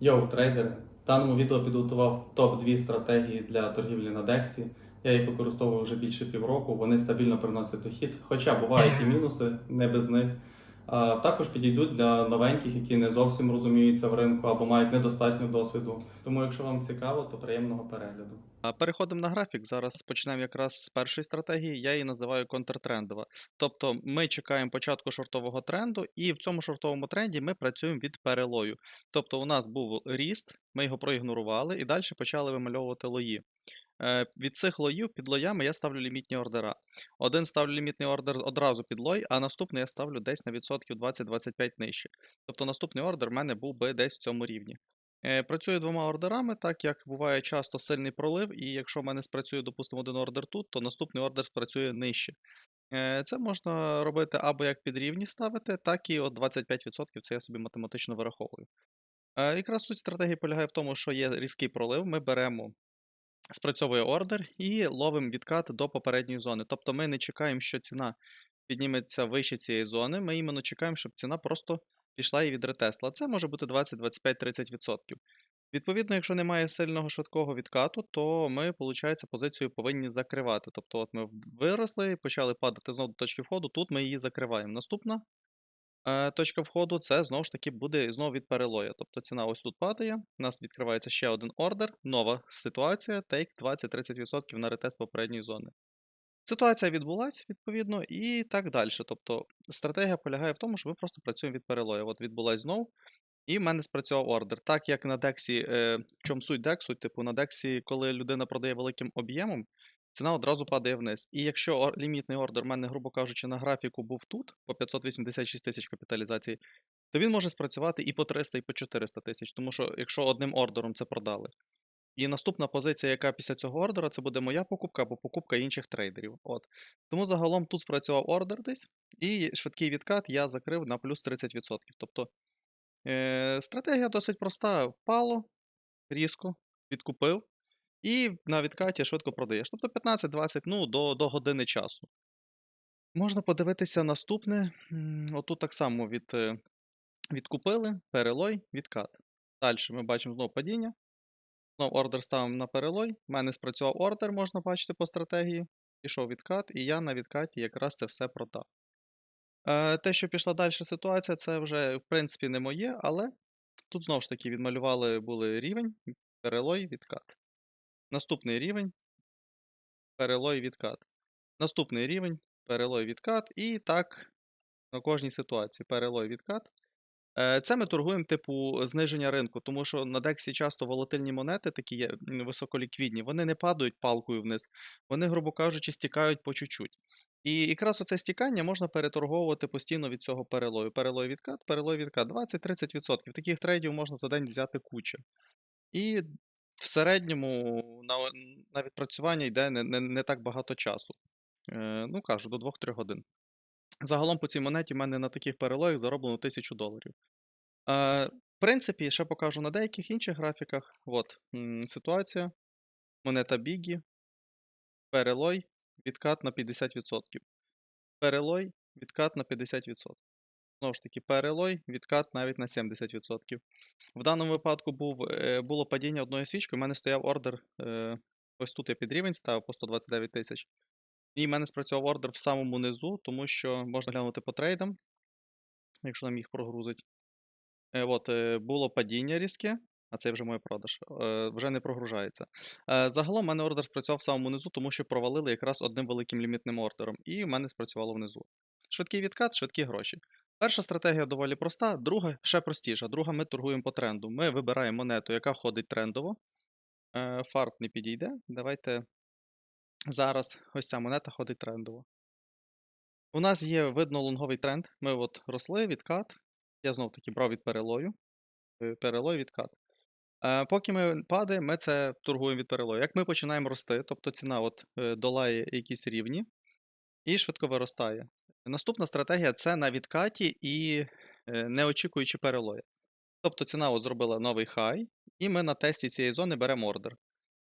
Йоу, трейдери! В даному відео підготував топ-2 стратегії для торгівлі на Дексі. Я їх використовую вже більше півроку. Вони стабільно приносять дохід, хоча бувають і мінуси, не без них. Також підійдуть для новеньких, які не зовсім розуміються в ринку або мають недостатньо досвіду. Тому, якщо вам цікаво, то приємного перегляду. Переходимо на графік. Зараз почнемо якраз з першої стратегії. Я її називаю контртрендова. Тобто ми чекаємо початку шортового тренду, і в цьому шортовому тренді ми працюємо від перелою. Тобто, у нас був ріст, ми його проігнорували і далі почали вимальовувати лої. Е, Від цих лоїв під лоями я ставлю лімітні ордера. Один ставлю лімітний ордер одразу під лой, а наступний я ставлю десь на відсотків 20-25 нижче. Тобто наступний ордер в мене був би десь в цьому рівні. Е, Працюю двома ордерами, так як буває часто сильний пролив, і якщо в мене спрацює, допустимо, один ордер тут, то наступний ордер спрацює нижче. Е, Це можна робити або як під рівні ставити, так і от 25% це я собі математично вираховую. Якраз суть стратегії полягає в тому, що є різкий пролив, ми беремо, спрацьовує ордер і ловимо відкат до попередньої зони. Тобто ми не чекаємо, що ціна підніметься вище цієї зони, ми іменно чекаємо, щоб ціна просто пішла і відретесла. Це може бути 20, 25, 30%. Відповідно, якщо немає сильного швидкого відкату, то ми, виходить, позицію повинні закривати. Тобто, от ми виросли почали падати знову до точки входу, тут ми її закриваємо. Наступна точка входу це знову ж таки буде знову від перелоя. Тобто ціна ось тут падає, у нас відкривається ще один ордер, нова ситуація, тейк 20-30% на ретест попередньої зони. Ситуація відбулася, відповідно, і так далі. Тобто стратегія полягає в тому, що ми просто працюємо від перелою. От відбулась знов, і в мене спрацював ордер. Так як на Дексі, е, в чому суть дексу, типу на Дексі, коли людина продає великим об'ємом, ціна одразу падає вниз. І якщо лімітний ордер в мене, грубо кажучи, на графіку був тут, по 586 тисяч капіталізації, то він може спрацювати і по 300, і по 400 тисяч, тому що якщо одним ордером це продали. І наступна позиція, яка після цього ордера, це буде моя покупка або покупка інших трейдерів. От. Тому загалом тут спрацював ордер десь, і швидкий відкат я закрив на плюс 30%. Тобто е, стратегія досить проста: впало, різко, відкупив, і на відкаті швидко продаєш. Тобто 15-20 ну, до, до години часу. Можна подивитися наступне. Отут так само від, е, відкупили, перелой, відкат. Далі ми бачимо знову падіння. Знов ордер ставимо на перелой. У мене спрацював ордер, можна бачити по стратегії. Пішов відкат, і я на відкаті якраз це все продав. Е, те, що пішла далі ситуація, це вже, в принципі, не моє, але тут знову ж таки відмалювали були рівень, перелой, відкат. Наступний рівень, перелой, відкат. Наступний рівень, перелой, відкат. І так на кожній ситуації перелой, відкат. Е, Це ми торгуємо типу зниження ринку, тому що на Дексі часто волатильні монети, такі є високоліквідні, вони не падають палкою вниз, вони, грубо кажучи, стікають по чуть-чуть. І якраз оце стікання можна переторговувати постійно від цього перелою. Перелой відкат, перелой відкат 20-30%. Таких трейдів можна за день взяти кучу. І в середньому на, на відпрацювання йде не, не, не так багато часу. Е, ну кажу, до 2-3 годин. Загалом по цій монеті в мене на таких перелоях зароблено 1000 доларів. Е, в принципі, ще покажу на деяких інших графіках. От ситуація. Монета Бігі. Перелой, відкат на 50%. Перелой, відкат на 50%. Знову ж таки, перелой, відкат навіть на 70%. В даному випадку був, е, було падіння одної свічки, у мене стояв ордер. Е, ось тут я під рівень ставив по 129 тисяч. І в мене спрацював ордер в самому низу, тому що можна глянути по трейдам, якщо нам їх прогрузить. Е, от, було падіння різке, а це вже моє продаж. Вже не прогружається. Загалом в мене ордер спрацював в самому низу, тому що провалили якраз одним великим лімітним ордером, і в мене спрацювало внизу. Швидкий відкат, швидкі гроші. Перша стратегія доволі проста, друга ще простіша. Друга ми торгуємо по тренду. Ми вибираємо монету, яка ходить трендово. Е, фарт не підійде. Давайте зараз ось ця монета ходить трендово. У нас є видно лонговий тренд. Ми от росли, відкат. Я знов таки брав від перелою. Е, Перелой, відкат. Е, Поки ми падаємо, ми це торгуємо від перелою. Як ми починаємо рости, тобто ціна от долає якісь рівні і швидко виростає. Наступна стратегія це на відкаті і е, не очікуючи перелою. Тобто ціна от зробила новий хай, і ми на тесті цієї зони беремо ордер.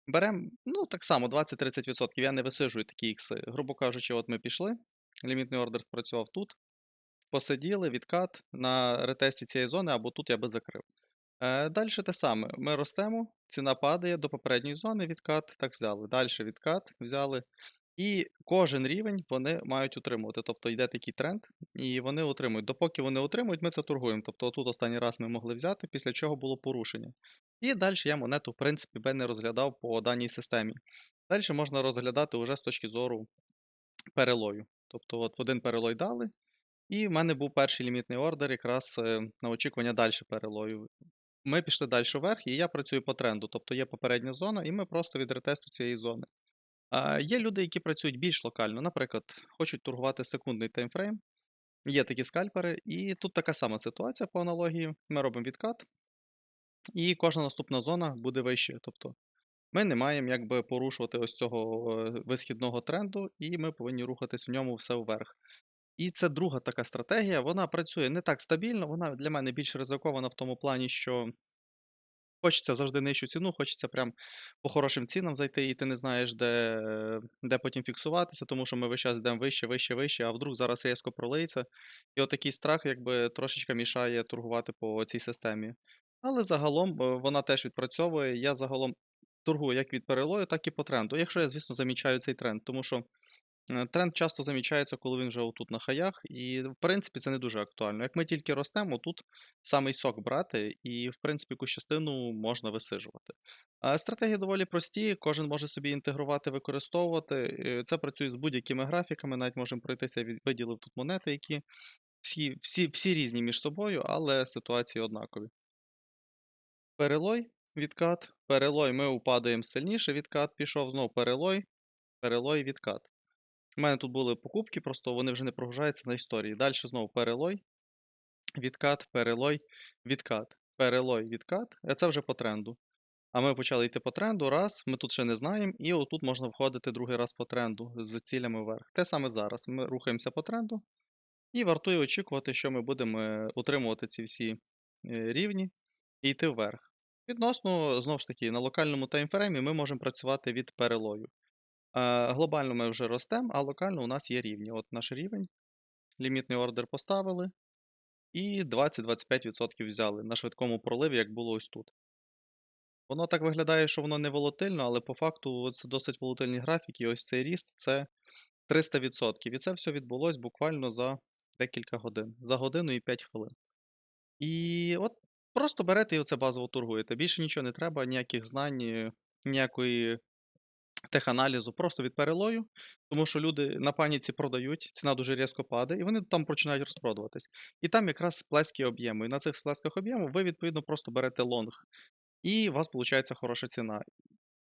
Беремо, ну, так само 20-30%. Я не висижую такі ікси. Грубо кажучи, от ми пішли. Лімітний ордер спрацював тут. Посиділи, відкат на ретесті цієї зони, або тут я би закрив. Е, далі те саме. Ми ростемо, ціна падає до попередньої зони, відкат, так взяли. Далі відкат, взяли. І кожен рівень вони мають утримувати. Тобто йде такий тренд, і вони утримують. Допоки вони утримують, ми це торгуємо. Тобто тут останній раз ми могли взяти, після чого було порушення. І далі я монету, в принципі, би не розглядав по даній системі. Далі можна розглядати вже з точки зору перелою. Тобто, от один перелой дали, і в мене був перший лімітний ордер якраз е, на очікування далі перелою. Ми пішли далі вверх, і я працюю по тренду. Тобто є попередня зона, і ми просто від ретесту цієї зони. Є люди, які працюють більш локально, наприклад, хочуть торгувати секундний таймфрейм. Є такі скальпери, і тут така сама ситуація по аналогії. Ми робимо відкат, і кожна наступна зона буде вищою. Тобто ми не маємо якби порушувати ось цього е, висхідного тренду, і ми повинні рухатись в ньому все вверх. І це друга така стратегія. Вона працює не так стабільно, вона для мене більш ризикована в тому плані, що хочеться завжди нижчу ціну, хочеться прям по хорошим цінам зайти, і ти не знаєш, де, де потім фіксуватися, тому що ми весь час йдемо вище, вище, вище, а вдруг зараз різко пролиється. І отакий страх якби трошечки мішає торгувати по цій системі. Але загалом е, вона теж відпрацьовує. Я загалом торгую як від перелою, так і по тренду. Якщо я, звісно, замічаю цей тренд, тому що тренд часто замічається, коли він вже отут на хаях, і в принципі це не дуже актуально. Як ми тільки ростемо, тут самий сок брати, і в принципі якусь частину можна висижувати. Стратегії доволі прості, кожен може собі інтегрувати, використовувати. Е, Це працює з будь-якими графіками, навіть можемо пройтися, виділив тут монети, які всі, всі, всі різні між собою, але ситуації однакові. Перелой, відкат, перелой, ми упадаємо сильніше, відкат пішов, знову перелой, перелой, відкат. У мене тут були покупки, просто вони вже не прогружаються на історії. Далі знову перелой, відкат, перелой, відкат, перелой, відкат. А це вже по тренду. А ми почали йти по тренду, раз, ми тут ще не знаємо, і отут можна входити другий раз по тренду з цілями вверх. Те саме зараз. Ми рухаємося по тренду, і вартує очікувати, що ми будемо е, утримувати ці всі е, рівні і йти вверх. Відносно, знову ж таки, на локальному таймфреймі ми можемо працювати від перелою. Е, Глобально ми вже ростемо, а локально у нас є рівні. От наш рівень. Лімітний ордер поставили. І 20-25% взяли на швидкому проливі, як було ось тут. Воно так виглядає, що воно не волатильно, але по факту це досить волатильні графіки. І ось цей ріст це 300%. І це все відбулось буквально за декілька годин. За годину і 5 хвилин. І от просто берете і оце базово торгуєте. Більше нічого не треба, ніяких знань, ніякої теханалізу, просто від перелою, тому що люди на паніці продають, ціна дуже різко падає, і вони там починають розпродаватись. І там якраз сплески об'єму. І на цих сплесках об'єму ви, відповідно, просто берете лонг. І у вас виходить хороша ціна.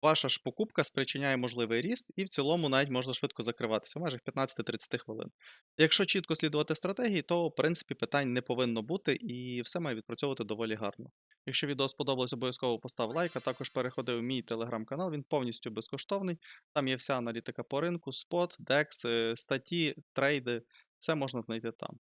Ваша ж покупка спричиняє можливий ріст, і в цілому навіть можна швидко закриватися межах 15-30 хвилин. Якщо чітко слідувати стратегії, то в принципі питань не повинно бути, і все має відпрацьовувати доволі гарно. Якщо відео сподобалось, обов'язково постав лайк, а також переходи у мій телеграм-канал, він повністю безкоштовний. Там є вся аналітика по ринку, спот, DEX, е, статті, трейди, все можна знайти там.